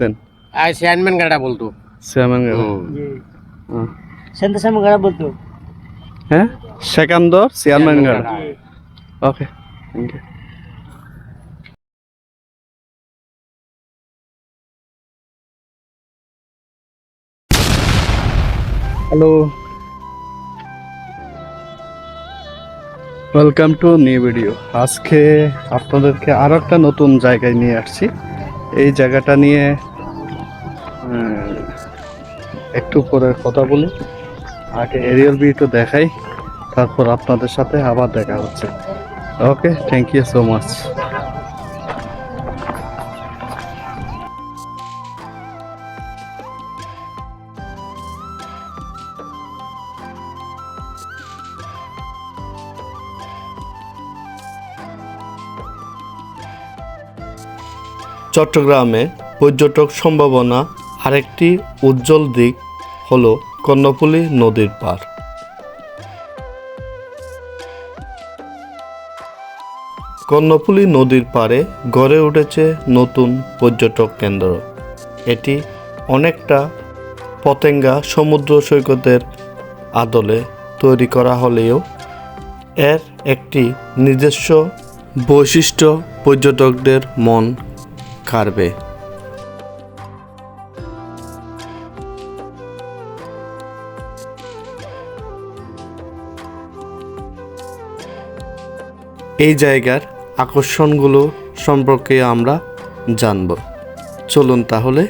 দেন। আর chairman গাড়া বলতো। Chairman জি centre সামনে গাড়া বলতো। হ্যাঁ? সেকান্দর চেয়ারম্যান গাড়া। Okay. Thank you hello welcome to new video আজকে আপনাদেরকে আরও একটা নতুন জায়গায় নিয়ে আসছি। এই জায়গাটা নিয়ে একটু পরে কথা বলি। আগে এরিয়াল ভিউটা দেখাই, তারপর আপনাদের সাথে আবার দেখা হচ্ছে। Okay thank you so much চট্টগ্রামে পর্যটক সম্ভাবনা আরেকটি উজ্জ্বল দিক হলো কর্ণফুলী নদীর পার কর্ণফুলী নদীর পাড়ে গড়ে উঠেছে নতুন পর্যটক কেন্দ্র। এটি অনেকটা পতেঙ্গা সমুদ্র সৈকতের আদলে তৈরি করা হলেও এর একটি নিজস্ব বৈশিষ্ট্য পর্যটকদের মন কাড়বে এই জায়গার আকর্ষণগুলো সম্পর্কে আমরা জানব। চলুন তাহলে।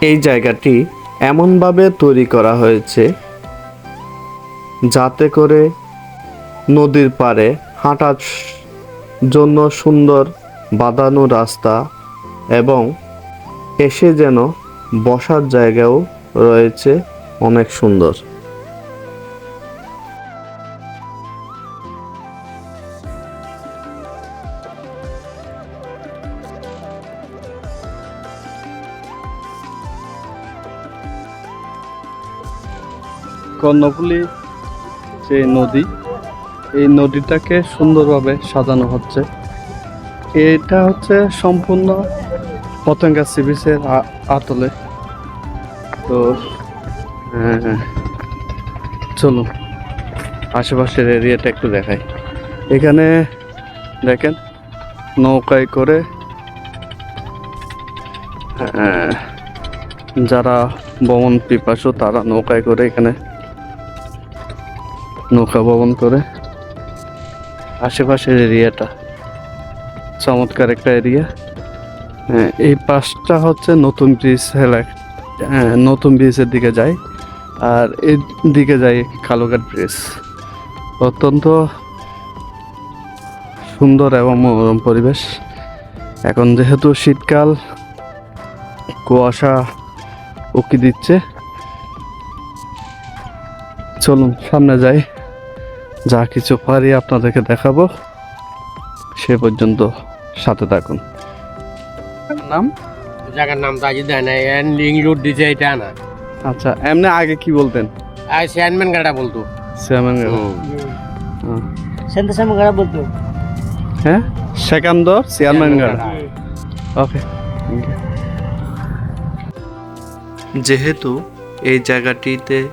এই জায়গাটি এমনভাবে তৈরি করা হয়েছে যাতে করে নদীর পাড়ে হাঁটার জন্য সুন্দর বাঁধানো রাস্তা এবং এসে যেন বসার জায়গাও রয়েছে অনেক সুন্দর। কর্ণফুলী যে নদী এই নদীটাকে সুন্দরভাবে সাজানো হচ্ছে। এটা হচ্ছে সম্পূর্ণ পতঙ্গা সি বিচের আতলে। তো হ্যাঁ। চলুন। আশেপাশের এরিয়াটা একটু দেখাই। এখানে দেখেন নৌকায় করে হ্যাঁ, যারা ভ্রমণ পিপাসু তারা নৌকায় করে এখানে নৌকা ভবন করে। আশেপাশের এরিয়াটা। চমৎকার একটা এরিয়া। হ্যাঁ এই পাশটা হচ্ছে নতুন ব্রিজ এলাকা হ্যাঁ নতুন ব্রিজের দিকে যায় আর এই দিকে যায় কালোঘাট ব্রিজ। অত্যন্ত সুন্দর এবং মনোরম পরিবেশ। এখন যেহেতু শীতকাল, কুয়াশা উকি দিচ্ছে। চলুন, সামনে যাই। যা কিছু পারি আপনাদেরকে দেখাবো। সে পর্যন্ত সাথে থাকুন। নাম? জায়গার নাম তো আজ দেয় না ইংলুড দিছে এটা না। আচ্ছা এমনি আগে কি বলতেন? আর চেয়ারম্যান গাড়া বলতো। চেয়ারম্যান হ্যাঁ। সেন্টার সামনে গাড়া বলতো। হ্যাঁ? Sekandar chairman guard okay. যেহেতু এই জায়গাটিতে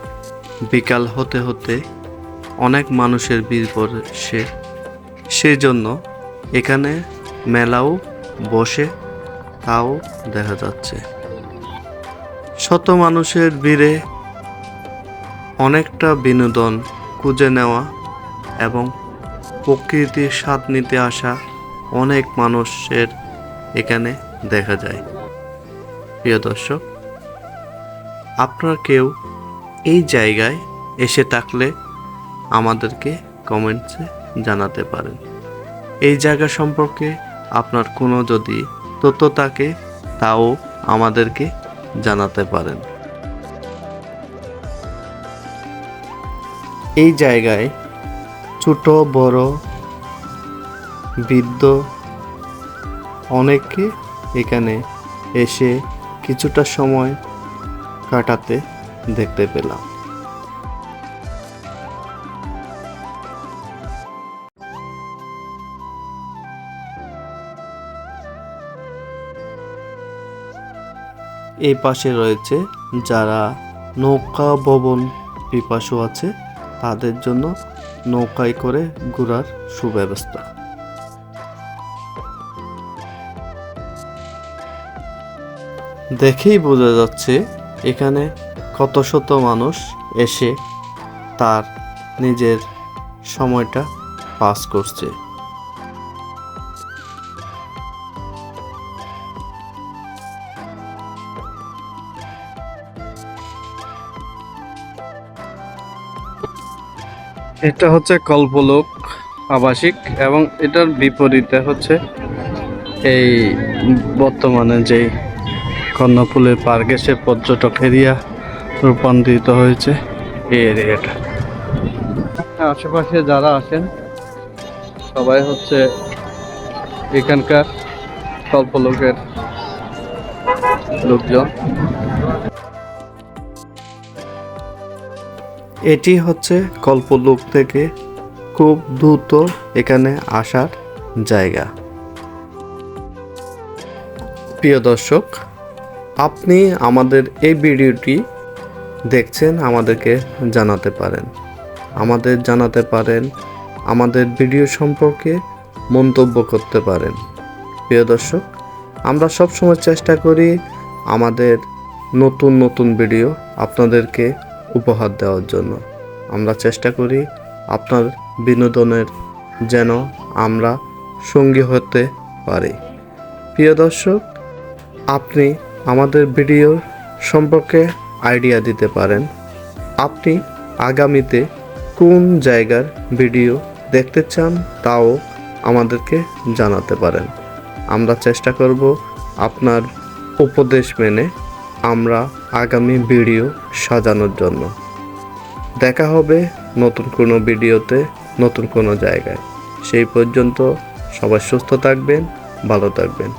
বিকাল হতে হতে অনেক মানুষের ভিড় পড়ছে সেই জন্য এখানে মেলাও বসে, তাও দেখা যাচ্ছে। শত মানুষের ভিড়ে অনেকটা বিনোদন খুঁজে নেওয়া এবং প্রকৃতির স্বাদ নিতে আসা অনেক মানুষের এখানে দেখা যায়। প্রিয় দর্শক, আপনার কেউ এই জায়গায় এসে থাকলে আমাদেরকে কমেন্টসে জানাতে পারেন। এই জায়গা সম্পর্কে আপনার কোনো যদি তথ্য থাকে, তাও আমাদেরকে জানাতে পারেন। এই জায়গায় ছোট, বড়, বৃদ্ধ অনেকে এখানে এসে কিছুটা সময় কাটাতে দেখতে পেলাম। এই পাশে রয়েছে যারা নৌকা ভবন পিপাসু আছে, তাদের জন্য নৌকায় করে ঘোরার সুব্যবস্থা। দেখেই বোঝা যাচ্ছে এখানে কত শত মানুষ এসে তার নিজের সময়টা পাস করছে। এটা হচ্ছে কল্পলোক আবাসিক এবং এটার বিপরীতে হচ্ছে এই বর্তমানে যেই কর্ণফুলের পার্কে সে পর্যটক এরিয়া রূপান্তরিত হয়েছে এই এরিয়াটা। আশেপাশে যারা আছেন, সবাই হচ্ছে এখানকার কল্পলোকের লোকজন। এটি হচ্ছে কল্পলোক থেকে খুব দ্রুত এখানে আসার জায়গা। প্রিয় দর্শক, আপনি আমাদের এই ভিডিওটি দেখছেন, আমাদেরকে জানাতে পারেন। আমাদের জানাতে পারেন, আমাদের ভিডিও সম্পর্কে মন্তব্য করতে পারেন। প্রিয় দর্শক, আমরা সবসময় চেষ্টা করি আমাদের নতুন নতুন ভিডিও আপনাদেরকে উপহার দেওয়ার জন্য। আমরা চেষ্টা করি আপনার বিনোদনের যেন আমরা সঙ্গী হতে পারি। প্রিয় দর্শক, আপনি আমাদের ভিডিও সম্পর্কে আইডিয়া দিতে পারেন। আপনি আগামীতে কোন জায়গার ভিডিও দেখতে চান তাও আমাদেরকে জানাতে পারেন। আমরা চেষ্টা করব আপনার উপদেশ মেনে আমরা আগামী ভিডিও সাজানোর জন্য। দেখা হবে নতুন কোনো ভিডিওতে নতুন কোনো জায়গায়। সেই পর্যন্ত সবাই সুস্থ থাকবেন, ভালো থাকবেন।